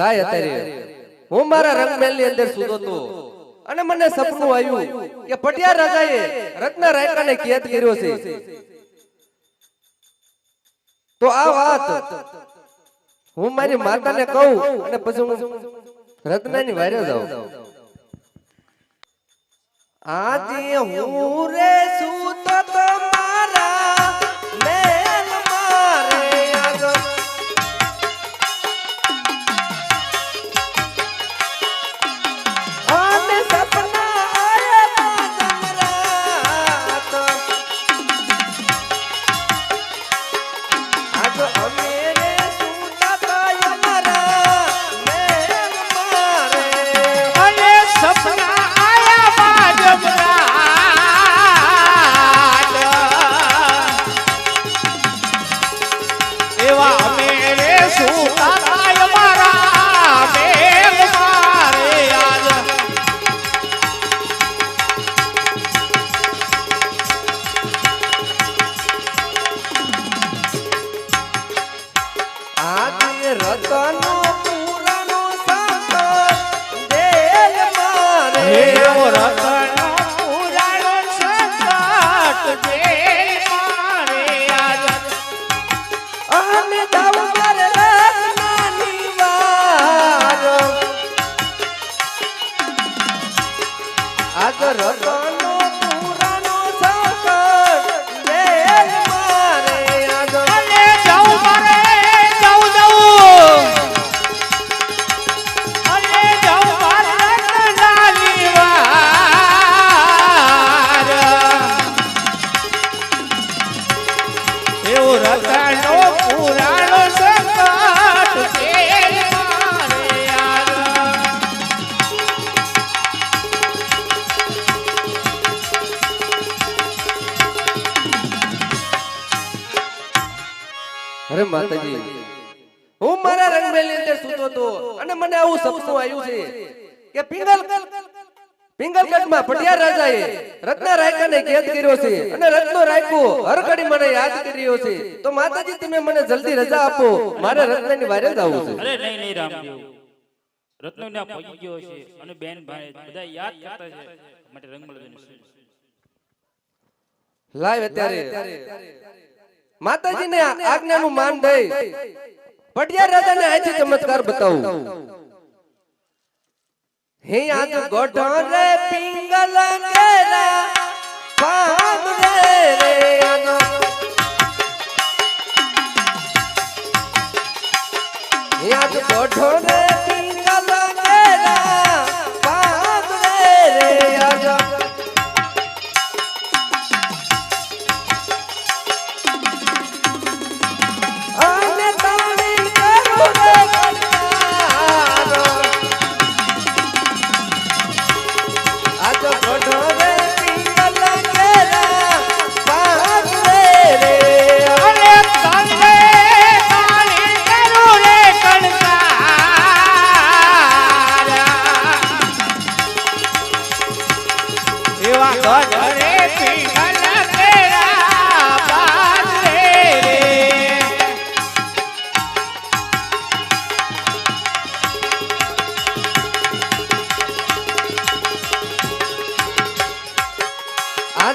લાય અત્યારે. હું મારા રંગમેલની અંદર સુતો તો અને મને સપનું આવ્યું કે પટિયા રાજાએ રત્ન રાયકાને કેદ કર્યો છે. તો આ વાત હું મારી માતાને કહું અને પછી હું રત્નાની વારે જાઉં. આજે હું રે સુતો તો આજે અરે માતાજી. હું મારા રંગમેલની અંદર સૂતો હતો અને મને આવું સપનું આવ્યું છે કે પિંગલ પિંગલગઢમાં પટિયાર રાજાએ રત્ન રાયકાને કેદ કર્યો છે અને રત્નો રાયકો હરઘડી મને યાદ કરી રહ્યો છે. તો માતાજી તમે મને જલ્દી રજા આપો. મારે રત્નની વારે જ આવવું છે. અરે નહીં નહીં રામદેવ. રત્નો ના પહોંચી ગયો છે અને બેન ભાઈ બધા યાદ કરતા છે. માટે રંગમળદન લાઈવ અત્યારે. માતાજીને આજ્ઞાનું માન દઈ પટિયાર રાજાને આજે ચમત્કાર બતાવું. હે આજ ગોઠણ રે પિંગલ કેરા પામ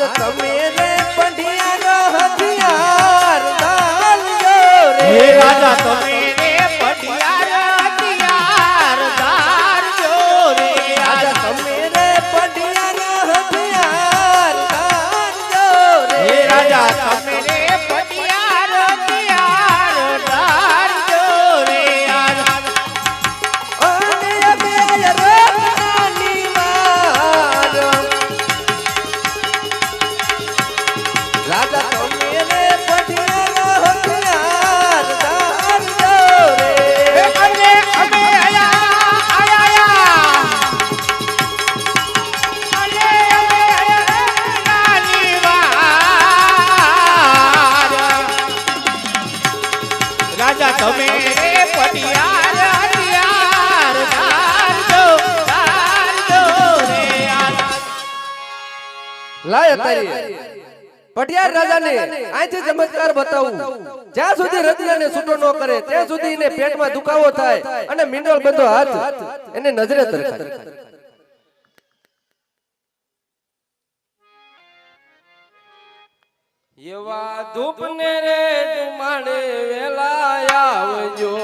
આજ તમે રે પઢિયારો હથિયાર રાજા તમે પટિયાર રાજાને અહીંથી ચમત્કાર બતાવું. જ્યાં સુધી રત્નાને છૂટો ન કરે ત્યાં સુધી એને પેટમાં દુખાવો થાય અને મીંડોળ બધો હાથ એને નજરે તરખાય. એવા ધૂપને રે ડુમાડે વેલા આવજો.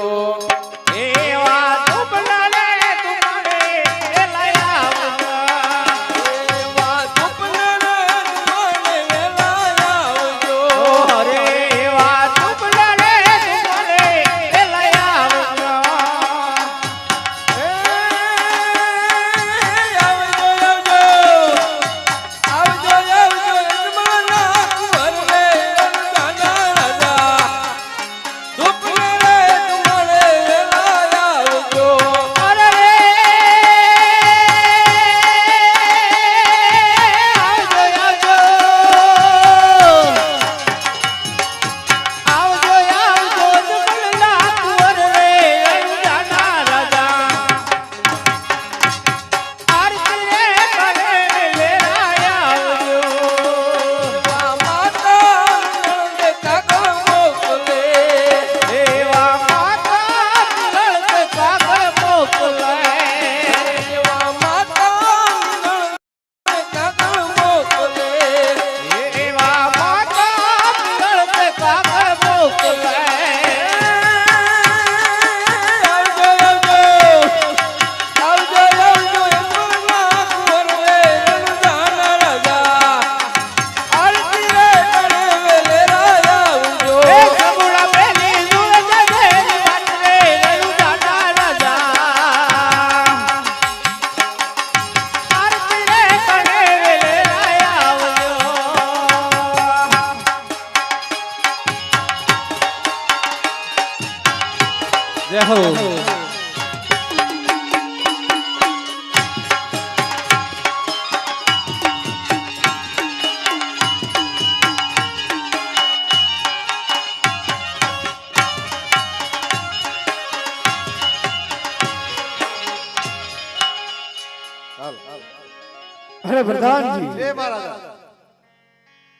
અરે પ્રધાનજી.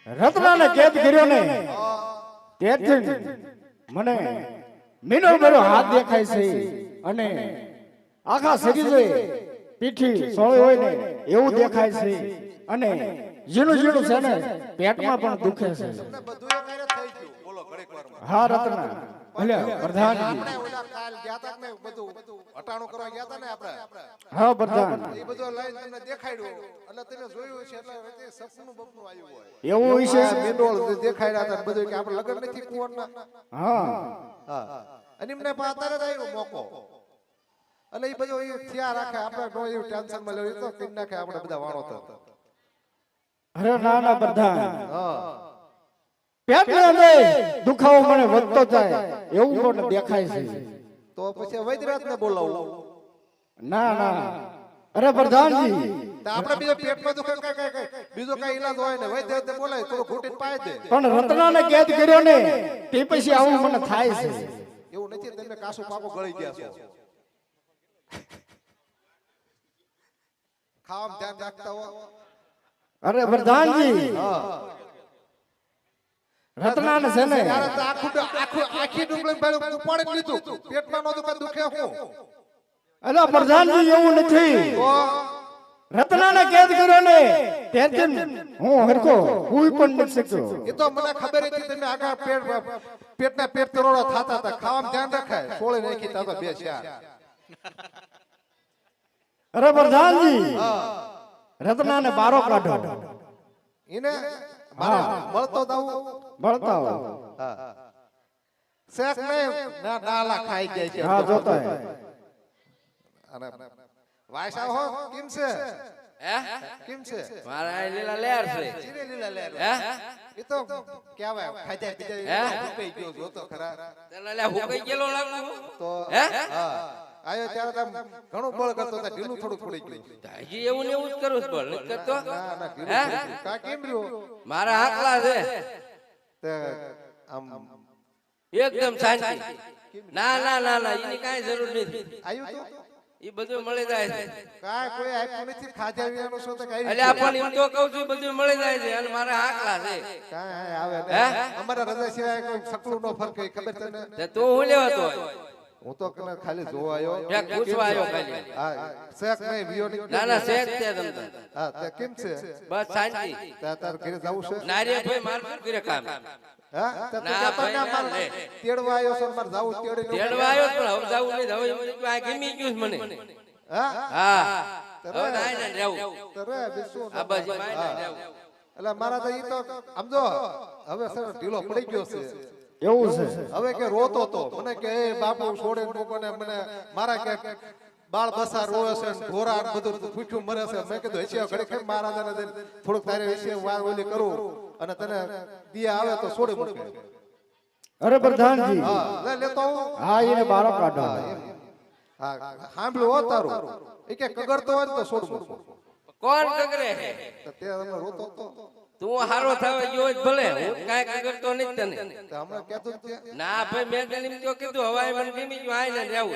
રત્નાને કેદ કર્યો ને તેથી મને મીનો મારો હાથ દેખાય છે અને આખા શરીરે પીઠી સોળી હોય ને એવું દેખાય છે. અને ઝીણું ઝીણું છે ને પેટમાં પણ દુખે છે. હા રત્ના. ભલે પ્રધાનજી આપણે ઓલા કાલ ગયા તા કે બધું હટાણું કરવા ગયા તા ને આપણે. હા પ્રધાન એ બધું લઈને તમને દેખાડ્યું. એટલે તમે જોયું છે એટલે સપનું બપનું આવ્યું હોય. એવું છે મેંડોળ દેખાડ્યા હતા ને બધું કે આપણે લગ્ન નથી કુંવરના. હા. હા. અને એમને પણ અત્યારે જ આવ્યો મોકો. એટલે એ બધું એ થયા રાખે. આપણે નો એવું ટેન્શનમાં લેવું તો કરી નાખે આપણે બધા વાણો તો. અરે ના ના પ્રધાન હા. પેટની અંદર દુખાવો મને વધતો જાય. એવું મને દેખાય છે. તો પછી વૈદ્યરાજ ને બોલાવું. ના ના અરે પ્રધાનજી. આપણે બીજો પેટમાં દુખે કઈ કઈ કઈ બીજો કઈ ઈલાજ હોય ને વૈદ્ય ને બોલાય તો ઘૂંટીને પાય દે. પણ રત્નાને કેદ કર્યો ને તે પછી આવું મને થાય છે. એવું નથી તમે કાસુ પાકો ગળી ગયા છો. ખાવામાં ધ્યાન રાખતા હો. અરે પ્રધાનજી. હા. રત્નાને છે ને? ત્યારે તો આખું આખું આખી ડુંગળી ભેળું ઉપાડી લીધું. પેટમાં નો દુખે દુખે હું. અરે પ્રધાનજી એવું નથી. રત્નાને કેદ કર્યો ને તેથી હું હરકો કોઈ પણ નથી શક્યો એ તો મને ખબર હતી તમે આગળ પેટ પેટના પેટ તરોડા થાતા હતા. ખાવામાં ધ્યાન રખાય. સોળે નાખી તા બે ચાર અરે પ્રધાનજી રત્નાને બારો કાઢો. એને મારે મળતો દાવું હોય. હો. શેક નહીં નાલા ખાઈ જાય છે. હા જોતા હે. અને વાયસા હો. કેમ છે? કેમ છે? મારા લીલા લેર છે. ચીરે લીલા લેર. હે? એ તો કહેવાય ખાધા હે? પીધા ગયો જોતો ખરા. તને લે હુકાઈ ગયેલો લાગુ તો હે? હા. આયો ત્યારે તો ઘણું બળ કરતો તો ઢીલું થોડું પડી ગયું. હજી એવું ને એવું જ કરું બળ નથી કરતો ના ના હે? કા કેમ રહ્યો? મારા આકલા છે. તે આમ. એકદમ શાંતિ. ના ના ના ના એની કાંઈ જરૂર નથી. આવ્યું તો? એ બધું મળી જાય છે. કાંઈ કોઈ આપ્યું નથી? ખાધા વિનાનું શું તો કાંઈ એટલે આપણને એમ તો કહું છું બધું મળી જાય છે. અને મારા આકલા છે. કાંઈ આવે હે? અમારા રજા સિવાય કોઈ સકલું નો ફરક ખબર તને? તો તું હું લેવા તો હોય? હું તો કને ખાલી જોવા આવ્યો કે પૂછવા આવ્યો ખાલી? હા શેખ નહીં વિયો ની ના ના શેખ છે તમ હા તે કેમ છે? બસ શાંતિ. તે તાર ઘરે જવું છે? નારિયા ભાઈ માર શું કરે કામ? હા તો તું ભાઈ, ના માર. તેડવા આવ્યો છે માર જાવું તેડી તેડવા આવ્યો પણ હવે જાવું નહીં હવે એમ કે આ ગમી ગયું છે મને. હા? હા. હવે ના ના રહેવું. તરે રે બીજું આ બાજુ રહેવું એટલે મારા તો ઈ તો સમજો હવે સર ઢીલો પડી ગયો છે. એવું છે. હવે કે રોતો તો. મને કે એ બાપુ છોડે કોકોને મને મારા કે બાળ બસા રોવે છે ઘોરા બધું ભૂખ્યું મરે છે. મેં કીધું હશે ઘડી કેમ મારા તને દઈને થોડુંક તારે વિશે વાર ઓલી કરું અને તને દિયા આવે તો છોડી મૂકે. અરે પ્રધાનજી. હા લે લેતો હું હા એને બારો કાઢો હા સાંભળ્યું હો તારું. એ કે કગરતો હોય તો છોડ મૂકો. કોણ કગરે? તો રોતો તો. તું હારો થવા ગયો ભલે હું કાંઈ કરતો નથી તને. હમણાં કહેતું ના ભાઈ મેં તને તો કીધું હવે મને ગમી ગયું આય ને રહેવું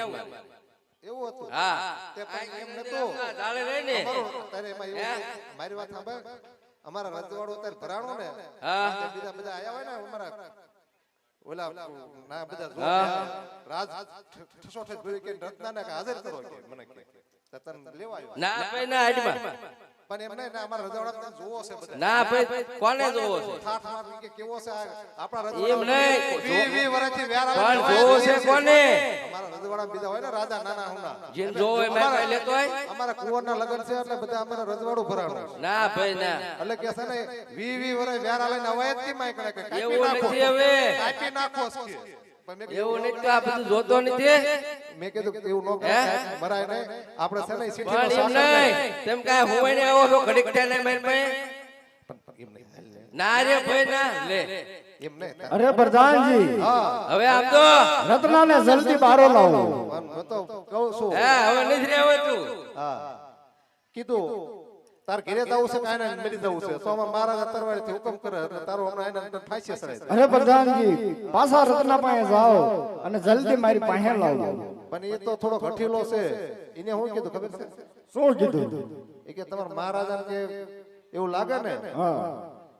એવું હતું? હા. તે પણ એમ નતો. ચાલે રહી ને. તારે એમાં એવું મારી વાત સાંભળ. અમારા રજવાડું અત્યારે ભરાણો ને. હા. બીજા બધા આયા હોય ને અમારા ઓલા ના બધા જો રાજ ઠસો ઠસ ભરી કે રત્ના ને હાજર કરો કે મને કે. તતન તને લેવા આવ્યો. ના ભાઈ ના પણ એમ નહીં ને અમારા રજવાડા જોવો છે બધા. ના ભાઈ કોને જોવો છે? ઠાઠ માર કે કેવો છે આપણા આપણા એમ નહીં. વી વી વર્ષથી વ્યાર આવે પણ જોવો છે કોને? અમારા રજવાડા બીજા હોય ને રાજા નાના હુના જે જોવો મેં કઈ લેતો હોય? અમારા કુંવરના લગન છે એટલે બધા અમારા રજવાડું ભરાણું ના ભાઈ ના. એટલે કે છે ને વી વી વર્ષ વ્યાર આવે ને અવાય જ કેમ આય કરે કે કાપી એવું નાખો. નથી હવે. કાપી નાખો છે કે. એવું નથી તો આ બધું જોતો નથી મેં કીધું એવું ન મરાય નહીં. આપણે છે નહીં. તેમ આવો ઘડીક રે ભાઈ લે. અરે પ્રધાનજી. હવે આમ તો. રત્નાને જલ્દી બારો લાવો. તો કહું છું. હે હવે નથી રહેવું તું હા. કીધું. તાર ઘરે જવું છે કાંઈ નહીં મરી જવું છે. તો મહારાજા તરવારીથી હુકમ કરે એટલે તારો હમણાં એને ફાંસી સડાય અરે પ્રધાનજી પાછા રત્ના પાસે જાઓ અને જલ્દી મારી પાસે લાવો. પણ એ તો થોડો ઘટીલો છે. એને હું કીધું ખબર છે? શું કીધું? એ કે તમારા મહારાજા જે એવું લાગે ને હા.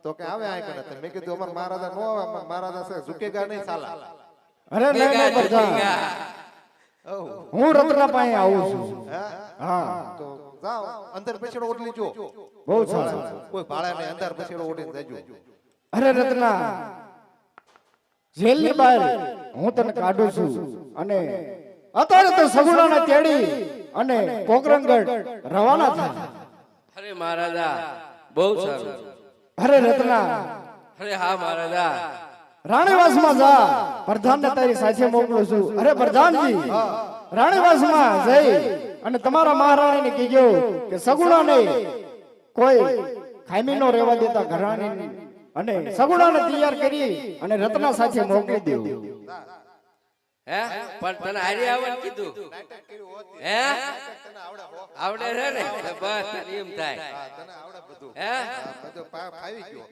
તો કે આવે આ કને. મેં કીધું અમાર મહારાજા નો આવે મહારાજા છે ઝુકેગા નહીં સાલા. અરે નહીં નહીં પ્રધાન. હું રત્ના પાસે આવું છું. હા. હા. તો જાઓ અંદર પછેડો ઓટલી જો બહુ સારું. કોઈ ભાડા ને અંદર પછેડો ઓટીને જજો. અરે રત્ના જેલની બહાર હું તને કાઢું છું અને અત્યારે તો સગુણાને તેડી અને પોકરણગઢ રવાના થાય અરે મહારાજા બહુ સારું. અરે રત્ના અરે હા મહારાજા. રાણીવાસમાં જા. પ્રધાનને તારી સાથે મોકલું છું. અરે પ્રધાનજી રાણીવાસમાં જઈ. અને તમારા મહારાણીને કીધો કે સગુણાને કોઈ ખામી નો રહેવા દેતા ઘરાણી અને સગુણાને તૈયાર કરી અને રત્ના સાથે મોકલી દેવું હે? પણ તને હારી આવવાનું કીધું? હે? આવડે છે ને? બસ એમ થાય. તને આવડે બધું. હે? બધું ફાવી ગયો.